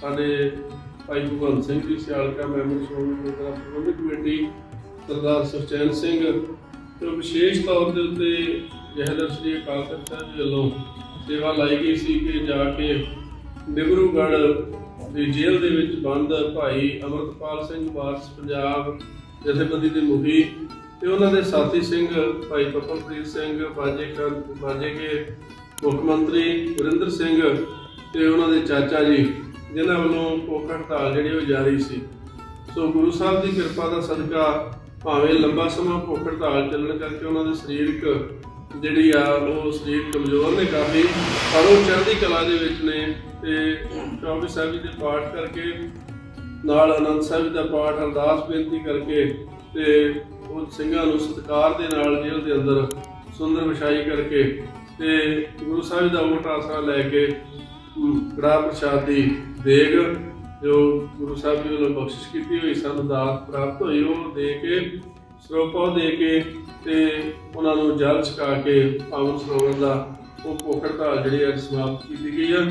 ਸਾਡੇ ਭਾਈ Bhagwant Singh ji, Sialka member Shiromani Gurdwara Prabandhak committee, Sardar Sukhchain Singh, ਤੇ ਵਿਸ਼ੇਸ਼ ਤੌਰ ਦੇ ਉੱਤੇ ਜਹਦਰ ਸ੍ਰੀ ਅਕਾਲ ਤਖਤ ਸਾਹਿਬ ਜੀ ਵੱਲੋਂ ਸੇਵਾ ਲਾਈ ਗਈ ਸੀ ਕਿ ਜਾ ਕੇ ਡਿਬਰੂਗੜ੍ਹ ਦੀ ਜੇਲ੍ਹ ਦੇ ਵਿੱਚ ਬੰਦ ਭਾਈ ਅਮਰਤਪਾਲ ਸਿੰਘ ਵਾਰਸ ਪੰਜਾਬ ਜਥੇਬੰਦੀ ਦੇ ਮੁਖੀ ਤੇ ਉਹਨਾਂ ਦੇ ਸਾਥੀ ਸਿੰਘ ਭਾਈ ਪਪਨਪ੍ਰੀਤ ਸਿੰਘ ਬਾਜੇ ਖਾਨ ਬਾਜੇ ਕੇ ਮੁੱਖ ਮੰਤਰੀ ਵਰਿੰਦਰ ਸਿੰਘ ਤੇ ਉਹਨਾਂ ਦੇ ਚਾਚਾ ਜੀ ਜਿਨ੍ਹਾਂ ਵੱਲੋਂ ਭੁੱਖ ਹੜਤਾਲ ਜਿਹੜੀ ਉਹ ਜਾਰੀ ਸੀ। ਸੋ ਗੁਰੂ ਸਾਹਿਬ ਦੀ ਕਿਰਪਾ ਦਾ ਸਦਕਾ ਭਾਵੇਂ ਲੰਬਾ ਸਮਾਂ ਭੁੱਖ ਹੜਤਾਲ ਚੱਲਣ ਕਰਕੇ ਉਹਨਾਂ ਦੇ ਸਰੀਰਕ ਜਿਹੜੀ ਆ, ਉਹ ਸਰੀਰ ਕਮਜ਼ੋਰ ਨੇ ਕਾਫੀ, ਪਰ ਉਹ ਚੜ੍ਹਦੀ ਕਲਾ ਦੇ ਵਿੱਚ ਨੇ ਤੇ ਚੌਬੀ ਸਾਹਿਬ ਜੀ ਦੇ ਪਾਠ ਕਰਕੇ, ਨਾਲ ਅਨੰਦ ਸਾਹਿਬ ਜੀ ਦਾ ਪਾਠ ਅਰਦਾਸ ਬੇਨਤੀ ਕਰਕੇ ਤੇ ਉਹ ਸਿੰਘਾਂ ਨੂੰ ਸਤਿਕਾਰ ਦੇ ਨਾਲ ਜੇਲ੍ਹ ਦੇ ਅੰਦਰ ਸੁੰਦਰ ਵਿਛਾਈ ਕਰਕੇ ਤੇ ਗੁਰੂ ਸਾਹਿਬ ਦਾ ਓਟ ਆਸਰਾ ਲੈ ਕੇ ਅਮ, ਪ੍ਰਸ਼ਾਦੀ ਦੇਗ ਜੋ ਗੁਰੂ ਸਾਹਿਬ ਜੀ ਵੱਲੋਂ ਬਖਸ਼ਿਸ਼ ਕੀਤੀ ਹੋਈ ਸਾਨੂੰ ਦਾਤ ਪ੍ਰਾਪਤ ਹੋਈ ਉਹ ਦੇ ਕੇ ਸਰੋਪਾ ਦੇ ਕੇ ਤੇ ਉਹਨਾਂ ਨੂੰ ਜਲ ਛਕਾ ਕੇ ਪਾਵਨ ਸਰੋਵਰ ਦਾ ਉਹ ਭੁੱਖ ਜਿਹੜੀ ਅੱਜ ਸਮਾਪਤ ਕੀਤੀ ਗਈ ਆ।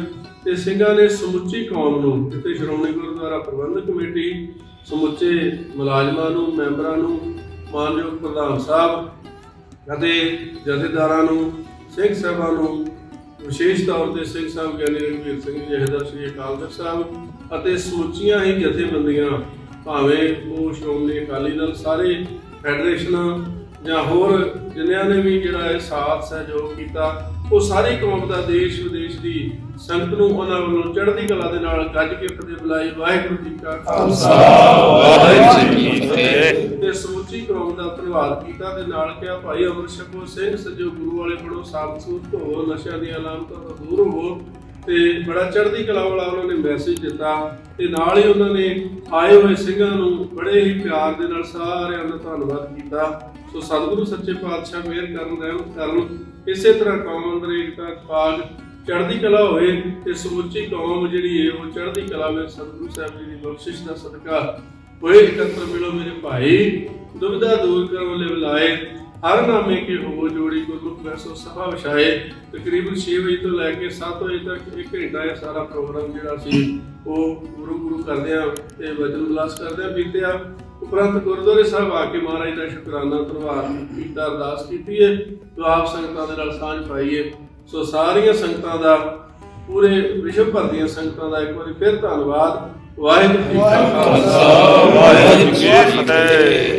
ਤੇ ਸਿੰਘਾਂ ਨੇ ਸਮੁੱਚੀ ਕੌਮ ਨੂੰ ਜਿੱਥੇ ਸ਼੍ਰੋਮਣੀ ਗੁਰਦੁਆਰਾ ਪ੍ਰਬੰਧਕ ਕਮੇਟੀ ਸਮੁੱਚੇ ਮੁਲਾਜ਼ਮਾਂ ਨੂੰ ਮੈਂਬਰਾਂ ਨੂੰ ਮਾਨਯੋਗ ਪ੍ਰਧਾਨ ਸਾਹਿਬ ਅਤੇ ਜਥੇਦਾਰਾਂ ਨੂੰ ਸਿੰਘ ਸਾਹਿਬਾਂ ਨੂੰ ਵਿਸ਼ੇਸ਼ ਤੌਰ ਤੇ ਸਿੰਘ ਸਾਹਿਬ ਗਿਆਨੀ ਰਣਵੀਰ ਸਿੰਘ ਜੀ ਜਥੇਦਾਰ ਸ੍ਰੀ ਅਕਾਲ ਤਖਤ ਸਾਹਿਬ ਅਤੇ ਸਮੁੱਚੀਆਂ ਹੀ ਜਥੇਬੰਦੀਆਂ ਭਾਵੇਂ ਉਹ ਸ਼੍ਰੋਮਣੀ ਅਕਾਲੀ ਦਲ ਸਾਰੇ ਫੈਡਰੇਸ਼ਨਾਂ ਜਾਂ ਹੋਰ ਜਿਨ੍ਹਾਂ ਨੇ ਵੀ ਜਿਹੜਾ ਇਹ ਸਾਥ ਸਹਿਯੋਗ ਕੀਤਾ ਉਹ ਸਾਰੀ ਕੌਮ ਦਾ ਦੇਸ਼ ਵਿਦੇਸ਼ ਦੀ ਸੰਗਤ ਨੂੰ ਉਹਨਾਂ ਵੱਲੋਂ ਚੜ੍ਹਦੀ ਕਲਾ ਦੇ ਨਾਲ ਗੱਜ ਕੇ ਫਤਿਹ ਬੁਲਾਈ। ਵਾਹਿਗੁਰੂ ਜੀ ਕਾ ਖਾਲਸਾ। ਵਾਹਿਗੁਰੂ ਜੀ ਕੀ ਫਤਿਹ। ਤੇ ਸਮੁੱਚੀ ਕੌਮ ਦਾ ਧੰਨਵਾਦ ਕੀਤਾ ਤੇ ਨਾਲ ਕਿਹਾ, ਭਾਈ ਅਮਰ ਸ਼ਕੋ ਸਿੰਘ, ਸਜੋ ਗੁਰੂ ਵਾਲੇ ਬੜੋ ਸਾਬਤ ਸੂਤ ਹੋ ਨਸ਼ਿਆਂ ਦੀਆਂ ਅਲਾਮਤਾਂ ਤੋਂ ਦੂਰ ਹੋ ਤੇ ਬੜਾ ਚੜ੍ਹਦੀ ਕਲਾ ਵਾਲਾ ਉਹਨਾਂ ਨੇ ਮੈਸੇਜ ਦਿੱਤਾ ਤੇ ਨਾਲ ਹੀ ਉਹਨਾਂ ਨੇ ਆਏ ਹੋਏ ਸਿੰਘਾਂ ਨੂੰ ਬੜੇ ਹੀ ਪਿਆਰ ਦੇ ਨਾਲ ਸਾਰਿਆਂ ਦਾ ਧੰਨਵਾਦ ਕੀਤਾ। ਸੋ ਸਤਿਗੁਰੂ ਸੱਚੇ ਪਾਤਸ਼ਾਹ ਮਿਹਰ ਕਰਨ, ਰਹਿਮ ਕਰਨ, ਇਸੇ ਤਰ੍ਹਾਂ ਕੌਮ ਅੰਦਰ ਏਕਤਾ ਪਾਗ ਚੜ੍ਹਦੀ ਕਲਾ ਹੋਏ ਤੇ ਸਮੁੱਚੀ ਕੌਮ ਜਿਹੜੀ ਹੈ ਉਹ ਚੜ੍ਹਦੀ ਕਲਾ ਵਿੱਚ ਸਤਿਗੁਰੂ ਸਾਹਿਬ ਜੀ ਦੀ ਬਖਸ਼ਿਸ਼ ਦਾ ਸਦਕਾ ਹੋਏ। ਇਕੱਤਰ ਮਿਲੋ ਮੇਰੇ ਭਾਈ। ਦੁਬਿਧਾ ਦੂਰ ਕਰਨ ਵਾਲੇ ਬੁਲਾਏ। ਹਰ ਨਾਮੇ ਕੇ ਹੋ ਜੋੜੀ ਗੁਰਮੁਖ ਵੈਸੋ ਸਭਾ ਵਿਛਾਏ। ਤਕਰੀਬਨ 6 ਵਜੇ ਤੋਂ ਲੈ ਕੇ 7 ਵਜੇ ਤੱਕ ਇੱਕ ਘੰਟਾ ਇਹ ਸਾਰਾ ਪ੍ਰੋਗਰਾਮ ਜਿਹੜਾ ਸੀ, ਉਹ ਗੁਰੂ ਗੁਰੂ ਕਰਦੇ ਆ ਤੇ ਵਚਨ ਬਲਾਸ ਕਰਦੇ ਆ ਬੀਤਿਆ। ਉਪਰੰਤ ਗੁਰਦੁਆਰੇ ਸਾਹਿਬ ਆ ਕੇ ਮਹਾਰਾਜ ਦਾ ਸ਼ੁਕਰਾਨਾ ਪ੍ਰਭਾਵ ਕੀਤਾ, ਅਰਦਾਸ ਕੀਤੀ ਹੈ ਜੋ ਆਪ ਸੰਗਤਾਂ ਦੇ ਨਾਲ ਸਾਂਝ ਪਾਈਏ ਸੋ ਸਾਰੀਆਂ ਸੰਗਤਾਂ ਦਾ, ਪੂਰੇ ਵਿਸ਼ਵ ਭਰ ਦੀਆਂ ਸੰਗਤਾਂ ਦਾ ਇੱਕ ਵਾਰੀ ਫਿਰ ਧੰਨਵਾਦ। ਵਾਹਿਗੁਰੂ ਜੀ ਕਾ ਖਾਲਸਾ। ਵਾਹਿਗੁਰੂ ਜੀ ਕੀ ਫਤਿਹ।